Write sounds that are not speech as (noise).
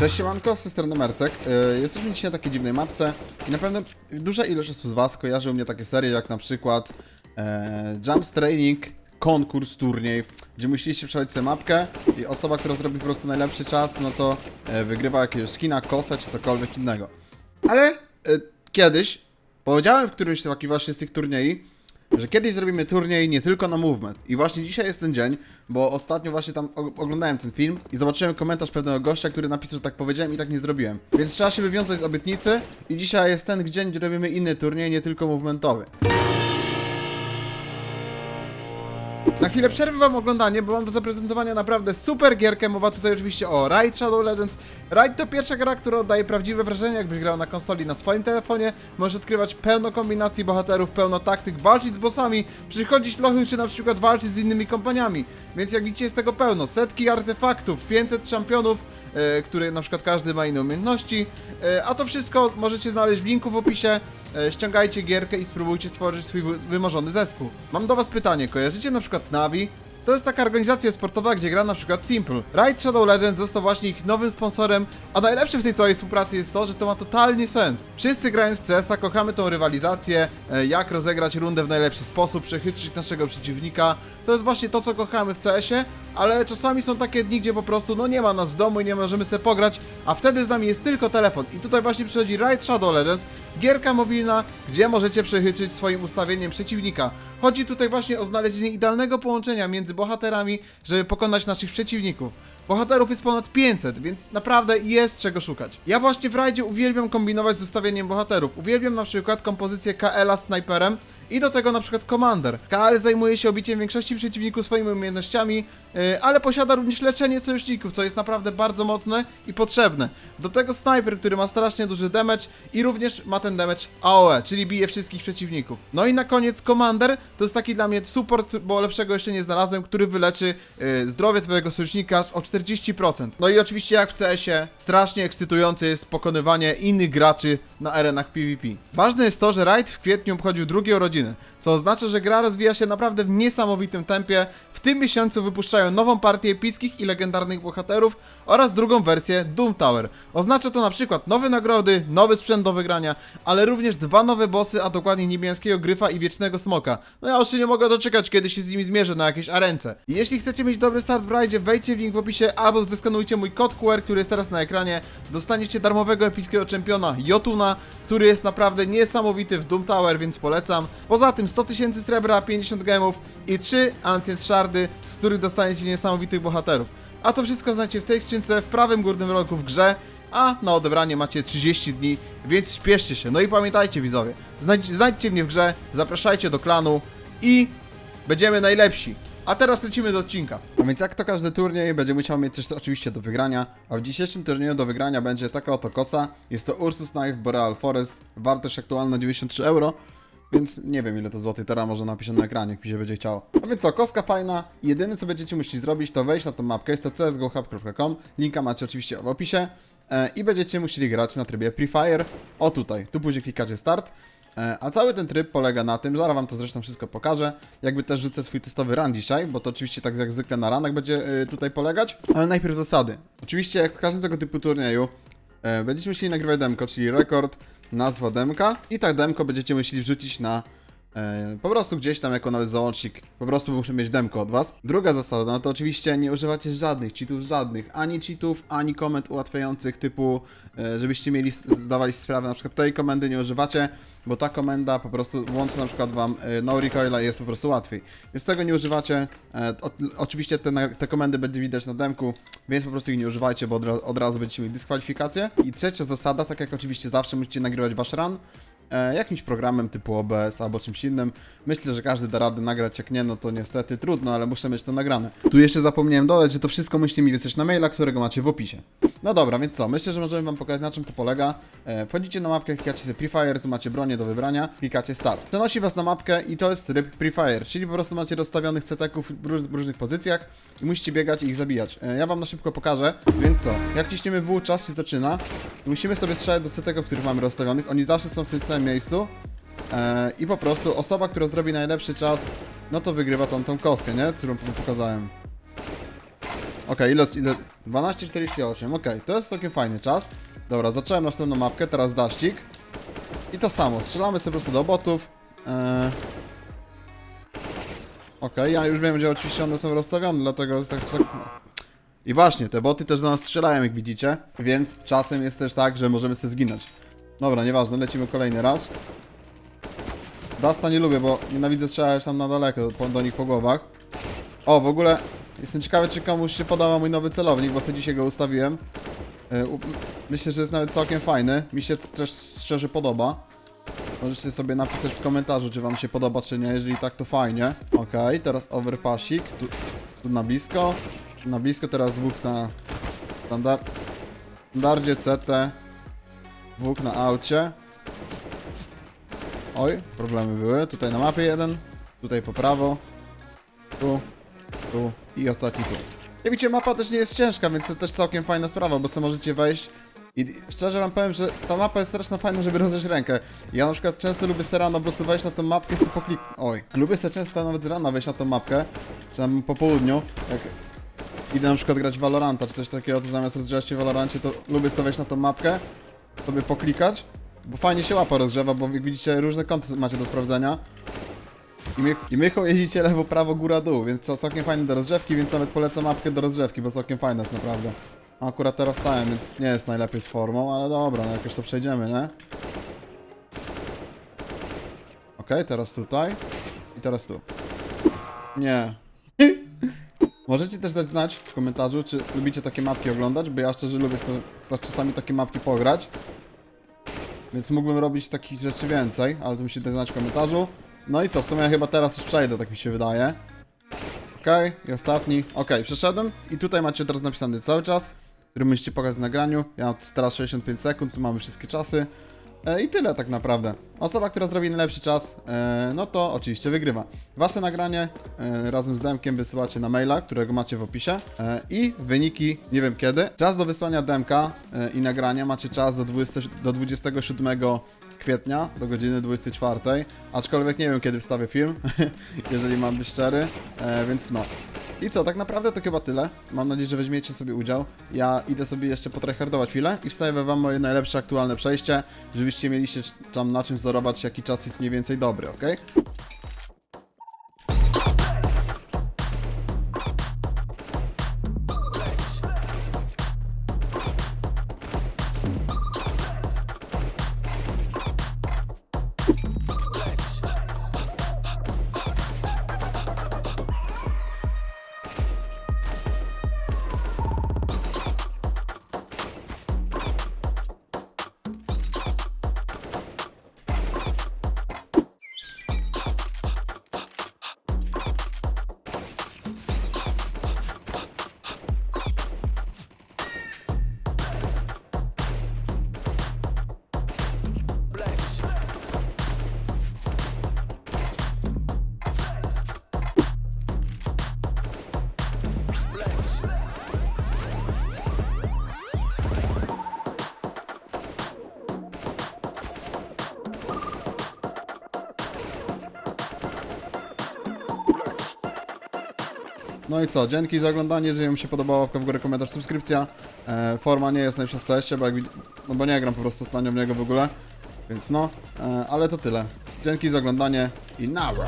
Cześć siemanko, z tej strony Mercek. Yy, jesteśmy dzisiaj na takiej dziwnej mapce i na pewno duża ilość osób z Was kojarzy u mnie takie serie jak na przykład e, Jumps Training, konkurs, turniej, gdzie musieliście przechodzić sobie mapkę i osoba, która zrobi po prostu najlepszy czas, no to e, wygrywa jakiegoś skina, kosę czy cokolwiek innego. Ale kiedyś powiedziałem w którymś z takich właśnie z tych turniej, że kiedyś zrobimy turniej nie tylko na movement. I właśnie dzisiaj jest ten dzień, bo ostatnio właśnie tam og- oglądałem ten film i zobaczyłem komentarz pewnego gościa, który napisał, że tak powiedziałem i tak nie zrobiłem. Więc trzeba się wywiązać z obietnicy i dzisiaj jest ten dzień, gdzie robimy inny turniej, nie tylko movementowy. Na chwilę przerwy wam oglądanie, bo mam do zaprezentowania naprawdę super gierkę. Mowa tutaj oczywiście o Raid Shadow Legends. Raid to pierwsza gra, która oddaje prawdziwe wrażenie, jakbyś grał na konsoli na swoim telefonie. Możesz odkrywać pełno kombinacji bohaterów, pełno taktyk, walczyć z bossami, przychodzić lochy, czy na przykład walczyć z innymi kompaniami. Więc jak widzicie jest tego pełno. Setki artefaktów, 500 czempionów, e, które na przykład każdy ma inne umiejętności. E, a to wszystko możecie znaleźć w linku w opisie. E, ściągajcie gierkę i spróbujcie stworzyć swój wy- wymarzony zespół. Mam do was pytanie, kojarzycie na przykład Navi? To jest taka organizacja sportowa, gdzie gra na przykład Simple. Raid Shadow Legends został właśnie ich nowym sponsorem, a najlepsze w tej całej współpracy jest to, że to ma totalnie sens. Wszyscy grając w CS-a kochamy tą rywalizację, jak rozegrać rundę w najlepszy sposób, przechytrzyć naszego przeciwnika. To jest właśnie to, co kochamy w CS-ie, ale czasami są takie dni, gdzie po prostu no nie ma nas w domu i nie możemy sobie pograć, a wtedy z nami jest tylko telefon. I tutaj właśnie przychodzi Raid Shadow Legends, gierka mobilna, gdzie możecie przechytrzyć swoim ustawieniem przeciwnika. Chodzi tutaj właśnie o znalezienie idealnego połączenia między bohaterami, żeby pokonać naszych przeciwników. Bohaterów jest ponad 500, więc naprawdę jest czego szukać. Ja właśnie w rajdzie uwielbiam kombinować z ustawieniem bohaterów. Uwielbiam na przykład kompozycję KL-a snajperem i do tego na przykład Commander. KL zajmuje się obiciem większości przeciwników swoimi umiejętnościami, yy, ale posiada również leczenie sojuszników, co jest naprawdę bardzo mocne i potrzebne. Do tego Sniper, który ma strasznie duży damage i również ma ten damage AOE, czyli bije wszystkich przeciwników. No i na koniec Commander to jest taki dla mnie support, bo lepszego jeszcze nie znalazłem, który wyleczy yy, zdrowie twojego sojusznika o 40%. No i oczywiście jak w CS-ie, strasznie ekscytujące jest pokonywanie innych graczy na arenach PvP. Ważne jest to, że Raid w kwietniu obchodził drugie urodziny, co oznacza, że gra rozwija się naprawdę w niesamowitym tempie. W tym miesiącu wypuszczają nową partię epickich i legendarnych bohaterów oraz drugą wersję Doom Tower. Oznacza to na przykład nowe nagrody, nowy sprzęt do wygrania, ale również dwa nowe bossy, a dokładnie niebieskiego gryfa i wiecznego smoka. No ja już się nie mogę doczekać, kiedy się z nimi zmierzę na jakiejś arence. Jeśli chcecie mieć dobry start w rajdzie, wejdźcie w link w opisie albo zeskanujcie mój kod QR, który jest teraz na ekranie. Dostaniecie darmowego epickiego czempiona Jotuna, który jest naprawdę niesamowity w Doom Tower, więc polecam. Poza tym 100 tysięcy srebra, 50 gemów i 3 Ancient Shardy, z których dostaniecie niesamowitych bohaterów. A to wszystko znajdziecie w tej skrzynce w prawym górnym rogu w grze, a na odebranie macie 30 dni, więc śpieszcie się. No i pamiętajcie widzowie, znajdź, znajdźcie mnie w grze, zapraszajcie do klanu i będziemy najlepsi. A teraz lecimy do odcinka. A więc jak to każdy turniej będzie musiał mieć coś oczywiście do wygrania, a w dzisiejszym turnieju do wygrania będzie taka oto kosa. Jest to Ursus Knife Boreal Forest, wartość aktualna 93 euro. Więc nie wiem ile to złotych, teraz może napiszę na ekranie, jak mi się będzie chciało. No więc co, koska fajna. Jedyne co będziecie musieli zrobić, to wejść na tą mapkę, jest to csgohub.com. Linka macie oczywiście w opisie. E, I będziecie musieli grać na trybie Prefire. O tutaj, tu później klikacie start. E, A cały ten tryb polega na tym, zaraz wam to zresztą wszystko pokażę, jakby też rzucę swój testowy run dzisiaj, bo to oczywiście tak jak zwykle na ranach będzie e, tutaj polegać, ale najpierw zasady. Oczywiście jak w każdym tego typu turnieju będziecie musieli nagrywać demko, czyli rekord, nazwa demka. I tak demko będziecie musieli wrzucić na po prostu gdzieś tam jako nawet załącznik, po prostu muszę mieć demko od was. Druga zasada, no to oczywiście nie używacie żadnych cheatów, żadnych, ani cheatów, ani komend ułatwiających typu, e, żebyście mieli, zdawali sprawę, na przykład tej komendy nie używacie, bo ta komenda po prostu włączy na przykład wam e, no recoila i jest po prostu łatwiej. Więc tego nie używacie. E, o, oczywiście te, te komendy będzie widać na demku, więc po prostu ich nie używajcie, bo od, od razu będziecie mieli dyskwalifikację. I trzecia zasada, tak jak oczywiście zawsze musicie nagrywać wasz run, e, jakimś programem typu OBS albo czymś innym. Myślę, że każdy da radę nagrać, jak nie, no to niestety trudno, ale muszę mieć to nagrane. Tu jeszcze zapomniałem dodać, że to wszystko musicie mi wysłać na maila, którego macie w opisie. No dobra, więc co, myślę, że możemy wam pokazać na czym to polega. E, wchodzicie na mapkę, klikacie sobie Prefire, tu macie bronię do wybrania, klikacie Start. Przenosi was na mapkę i to jest tryb Prefire, czyli po prostu macie rozstawionych ceteków w, róż- w różnych pozycjach i musicie biegać i ich zabijać. E, ja wam na szybko pokażę, więc co, jak ciśniemy W, czas się zaczyna, musimy sobie strzelać do ceteków, których mamy rozstawionych, oni zawsze są w tym samym miejscu, E, I po prostu osoba, która zrobi najlepszy czas, no to wygrywa tam tą koskę, nie? Którą pokazałem. Okej, ile, ile? 12.48, okej, to jest całkiem fajny czas. Dobra, zacząłem następną mapkę, teraz daścik. I to samo, strzelamy sobie po prostu do botów. Eee... Okej, ja już wiem, gdzie oczywiście one są rozstawione, dlatego jest tak... tak- I właśnie, te boty też do nas strzelają, jak widzicie, więc czasem jest też tak, że możemy sobie zginąć. Dobra, nieważne, lecimy kolejny raz. Dasta nie lubię, bo nienawidzę strzelać tam na daleko, po, do nich po głowach. O, w ogóle jestem ciekawy, czy komuś się podoba mój nowy celownik, bo sobie dzisiaj go ustawiłem. E, Myślę, że jest nawet całkiem fajny. Mi się też szczerze podoba. Możecie sobie napisać w komentarzu, czy wam się podoba, czy nie. Jeżeli tak, to fajnie. Okej, teraz overpassik. Tu, tu na blisko. Tu na blisko, teraz dwóch na standard, standardzie CT. Dwóch na aucie. Oj, problemy były. Tutaj na mapie jeden. Tutaj po prawo. Tu. Tu. I ostatni tu. Jak widzicie, mapa też nie jest ciężka, więc to też całkiem fajna sprawa, bo sobie możecie wejść i szczerze wam powiem, że ta mapa jest strasznie fajna, żeby rozejść rękę. Ja na przykład często lubię sobie rano po prostu wejść na tą mapkę i sobie poklik... Oj. Lubię sobie często nawet z rana wejść na tą mapkę, czy tam po południu, jak idę na przykład grać Valoranta czy coś takiego, to zamiast rozgrzać się w Valorancie, to lubię sobie wejść na tą mapkę, sobie poklikać, bo fajnie się łapa rozgrzewa, bo jak widzicie różne kąty macie do sprawdzenia. I, my, I mychą jeździcie lewo, prawo, góra, dół, więc to całkiem fajne do rozgrzewki, więc nawet polecam mapkę do rozgrzewki, bo całkiem fajna jest naprawdę. A Akurat teraz stałem, więc nie jest najlepiej z formą, ale dobra, no jakoś to przejdziemy, nie? Okej, teraz tutaj. I teraz tu. Nie. Możecie też dać znać w komentarzu, czy lubicie takie mapki oglądać, bo ja szczerze lubię to czasami takie mapki pograć. Więc mógłbym robić takich rzeczy więcej, ale to musicie dać znać w komentarzu. No i co, w sumie ja chyba teraz już przejdę, tak mi się wydaje. Okej, i ostatni. Okej, przeszedłem i tutaj macie teraz napisany cały czas, który musicie pokazać w nagraniu. Ja mam teraz 65 sekund, tu mamy wszystkie czasy. E, I tyle tak naprawdę. Osoba, która zrobi najlepszy czas, e, no to oczywiście wygrywa. Wasze nagranie e, razem z demkiem wysyłacie na maila, którego macie w opisie. I wyniki nie wiem kiedy. Czas do wysłania demka i nagrania macie czas do, 20, do 27 kwietnia do godziny 24. Aczkolwiek nie wiem kiedy wstawię film, (laughs) jeżeli mam być szczery, więc no. I co, tak naprawdę to chyba tyle. Mam nadzieję, że weźmiecie sobie udział. Ja idę sobie jeszcze potryhardować chwilę i wstawię wam moje najlepsze aktualne przejście, żebyście mieliście tam na czym wzorować, jaki czas jest mniej więcej dobry, ok? No i co, dzięki za oglądanie, jeżeli wam się podobała łapka w górę, komentarz, subskrypcja. E, forma nie jest najlepsza w CS-ie, bo, jak, no bo nie gram po prostu ostatnio w niego w ogóle. Więc no, e, ale to tyle. Dzięki za oglądanie i nara!